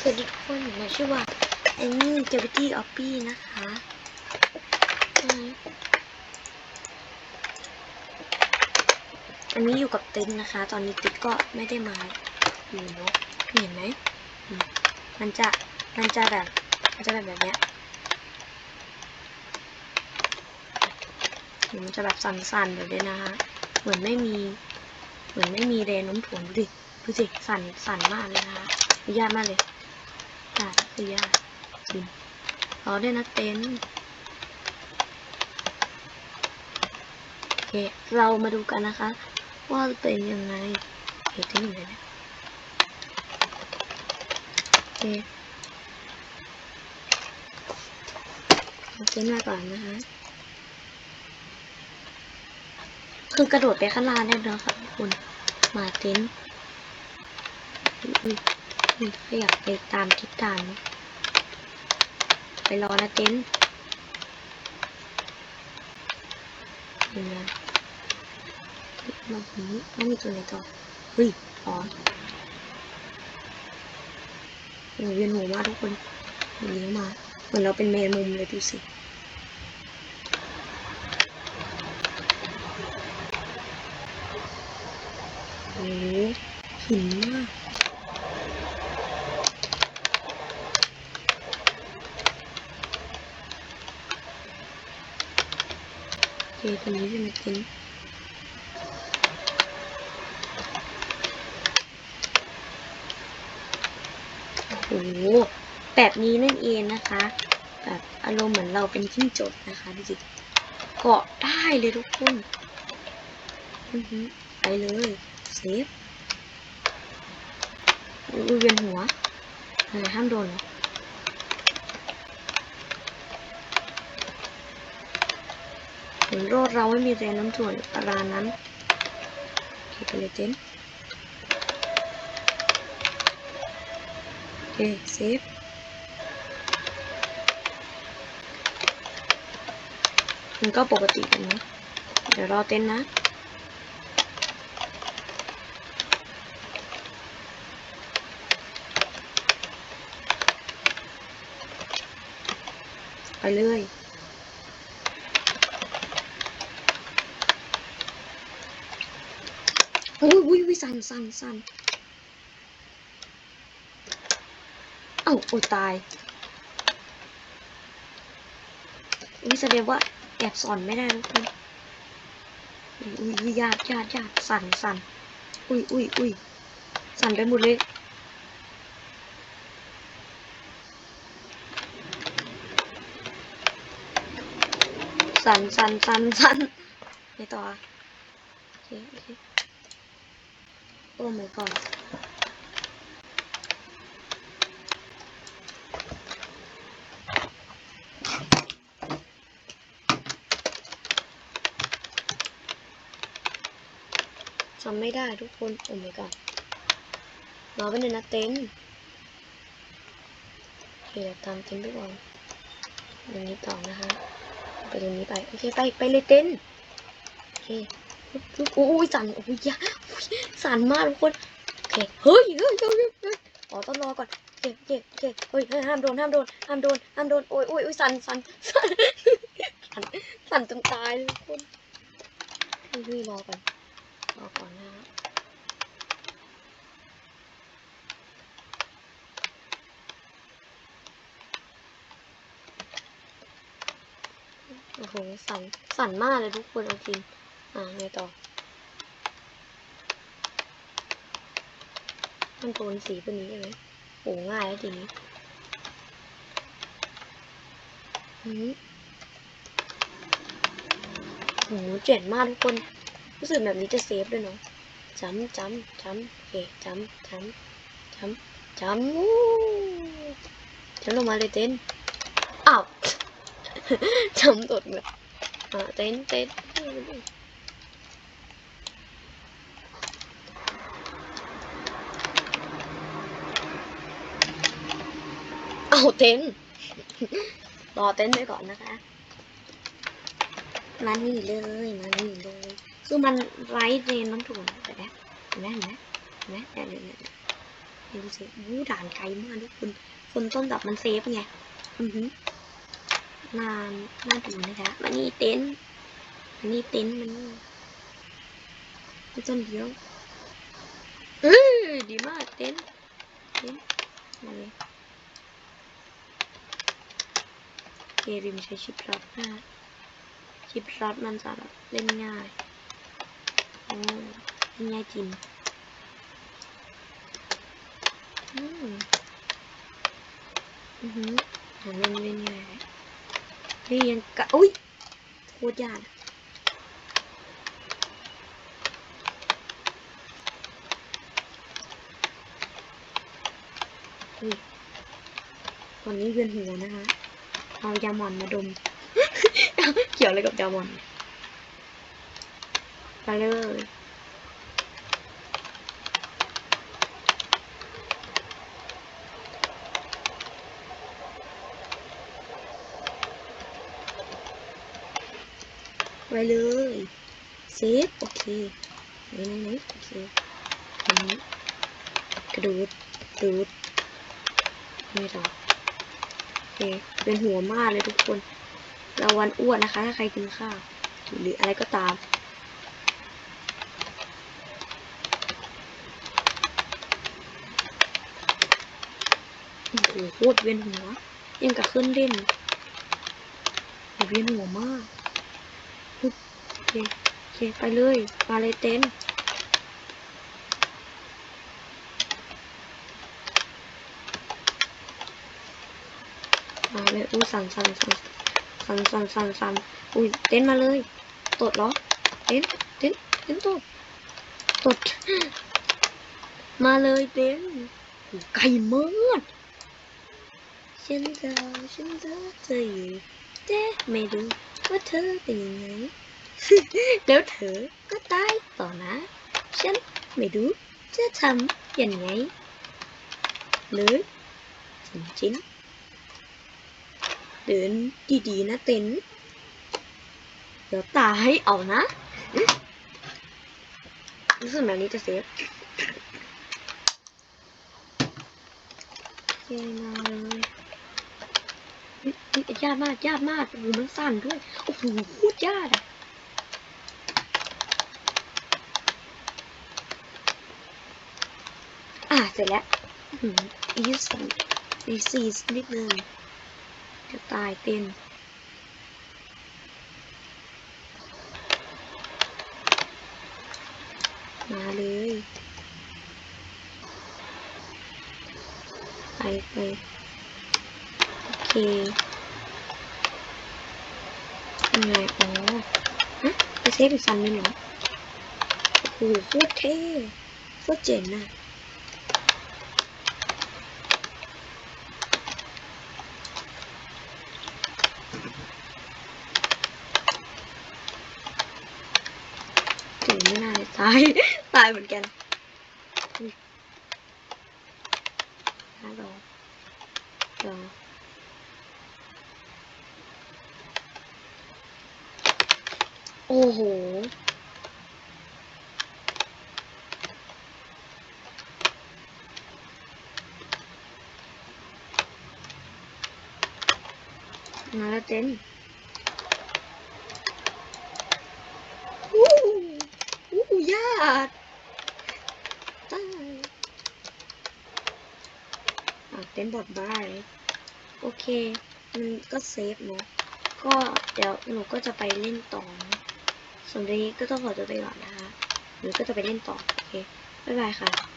สวัสดีทุกคนหนูชื่อว่าแอนนี่เจวิตี้ออปปี้นะคะอันนี้อยู่กับเต็นท์นะคะ ตอนนี้ติ๊กก็ไม่ได้มาอยู่เนาะเห็นไหมมมันจะมันจะแบบมันจะแบบแบบเนี้ยมันจะแบบสั่นๆแบบนี้นะคะ เหมือนไม่มี เหมือนไม่มีแรงโน้มถ่วงดูดิดูสิสั่นสั่นมากเลยนะคะยากมากเลย ยากคือากจริงรอด้นะเต็นโอเค เรามาดูกันนะคะ ว่าเป็นยังไงเฮ้ยเต็นท์อยู่ไหนเนี่ยโอเคเต็นมาก่อนนะคะคือกระโดดไปข้างล่างได้แล้วค่ะทุกคนมาเต็นอุ้ยอุ้ยขยับไปตามทิศทาง ไปรอนะเต็นท์เห็นไหมมาผีไม่มีตัวไหนต่อเฮ้ยอ๋อโอ้ยเวียนหัวมากทุกคนเลี้ยงมา เหมือนเราเป็นเมนมุมเลยดูสิโอ้โหหินมาก เคตรงนี้จะมากินโอ้โหแบบนี้นั่นเองนะคะ แบบอารมณ์เหมือนเราเป็นจิ้งจกนะคะดูสิเกาะได้เลยทุกคนอือหือไปเลยเซฟอุ้ยเวียนหัวห้ามโดนเหรอ เหมือนรถเราไม่มีแรงน้ำถ่วงปรานั้นโอเคไปเลยเจนโอเคเซฟมันก็ปกติกันนะเดี๋ยวรอเต้นนะไปเลย อุ้ยอุ้ยอุ้ยสั่นสั่นสั่นเอ้าโอ้ตายอุ้ยแสดงว่าแอบสอนไม่ได้ทุกคนอุ้ยอุ้ยาติญาติญาติสั่นสั่นอุ้ยอุ้ยอุ้ยสั่นไปหมดเลยสั่นสั่นสั่นสั่นไปต่อโอเคโอเค โอ้ my god จำไม่ได้ทุกคน โอ้ my god รอไปหนึ่งนะเต็นท์โอเคเดี๋ยวตามเต็นท์ไปก่อนตรงนี้ต่อนะคะ ไปตรงนี้ไป โอเค ไป ไปเลยเต็นท์โอเค โอ้ยสั่นโอ้ยยาโอ้ยสั่นมากทุกคนโอเคเฮ้ยเฮ้ยเฮ้ยเฮ้ยอ๋อต้องรอก่อนเจ็บเจ็บเจ็บเฮ้ยห้ามโดนห้ามโดนห้ามโดนห้ามโดนโอ้ยโอ้ยโอ้ยสั่นสั่นสั่นสั่นสั่นจนตายเลยทุกคนเฮ้ยเฮ้ยรอก่อนรอก่อนนะฮะโอ้โหสั่นสั่นมากเลยทุกคนเอาจริง อ่าไงต่อ มันโทนสีเป็นนี้ใช่ไหมโอ้ง่ายแล้วทีนี้อืมโหเจ๋งมากทุกคน รู้สึกแบบนี้จะเซฟด้วยเนาะจำจำจำโอเคจำจำจำจำอู้จำลงมาเลยเต้นอ้าวจำตดแบบอ่าเต้นเต้น เอาเต้นรอเต้นไปก่อนนะคะมานี่เลยมานี่เลยคือมันไร้เรนน้ำถ่วงแต่แบบเห็นไหมเห็นไหมเห็นไหมเนี่ยเนี่ยเนี่ยไม่รู้เซฟวู้ด่านไกลมากทุกคนคนต้นดับมันเซฟไงอือหือน่าน่าดูนะคะมานี่เต็นมานี่เต็นมันนี่ไม่ต้นเดียวเออดีมากเต็นเต็นท์มาเลย เกริมใช้ชิปลัดนะชิปลัดมันจะแบบเล่นง่ายโอ้เล่นง่ายจริงอืมอือหือเล่นเล่นไงเฮ้ยยังกะอุ้ยโคตรยากอุ้ยตอนนี้เวียนหัวนะคะ เอายาหมอนมาดม เกี่ยวอะไรกับยาหมอนไปเลยไปเลยเซฟโอเคไหนไหนไหนโอเคอันนี้กระโดดกระโดดไม่หรอกโอ เคเป็นหัวมากเลยทุกคนเราวันอ้วนนะคะ ถ้าใครกินข้าวหรืออะไรก็ตามโอ้โหโคตรเวียนหัวยังกับขึ้นเล่นเวียนหัวมากโอเคโอเคไปเลยมาเลยเต็น ท์มาเลยอู้สั่นสั่นสั่นสั่นสั่นสั่นสั่นอุ้ยเต็นมาเลย ตดเหรอ เต็นเต็นเต็นตดตด มาเลยเต็นไกลมากฉันจะฉันจะเธออยู่แต่ไม่รู้ว่าเธอเป็นยังไงแล้วเธอก็ตายต่อหนะฉันไม่รู้จะทำยังไงเลยจริงๆ เดินดีๆนะเต็นเดี๋ยวตายเอานะรู้สึกแบบนี้จะเซฟเยมาเลยยอุ๊ยากมากยากมากโอ้โหมันสั่นด้วย โอ้โหโคตรยากอะอะ เสร็จแล้วอีสีอีซีสนิดนึง จะตายเต้นมาเลยไปไปโอเคยังไงอ๋อฮะไปเซฟอีกซันนึงเหรอโอ้โหโคตรเท่โคตรเจ๋งน่ะ ถึงไม่น่าเลยตาย ตายเหมือนกันอุ๊ยฮัลโหลรอโอ้โห มาแล้วเจนอู้อู้ยากตายอะ เต้นบอดบ้าเลยโอเค มันก็เซฟเนาะก็เดี๋ยวหนูก็จะไปเล่นต่อนะส่วนนี้ก็ต้องขอตัวไปก่อนนะคะหนูก็จะไปเล่นต่อ โอเค บ๊ายบายค่ะ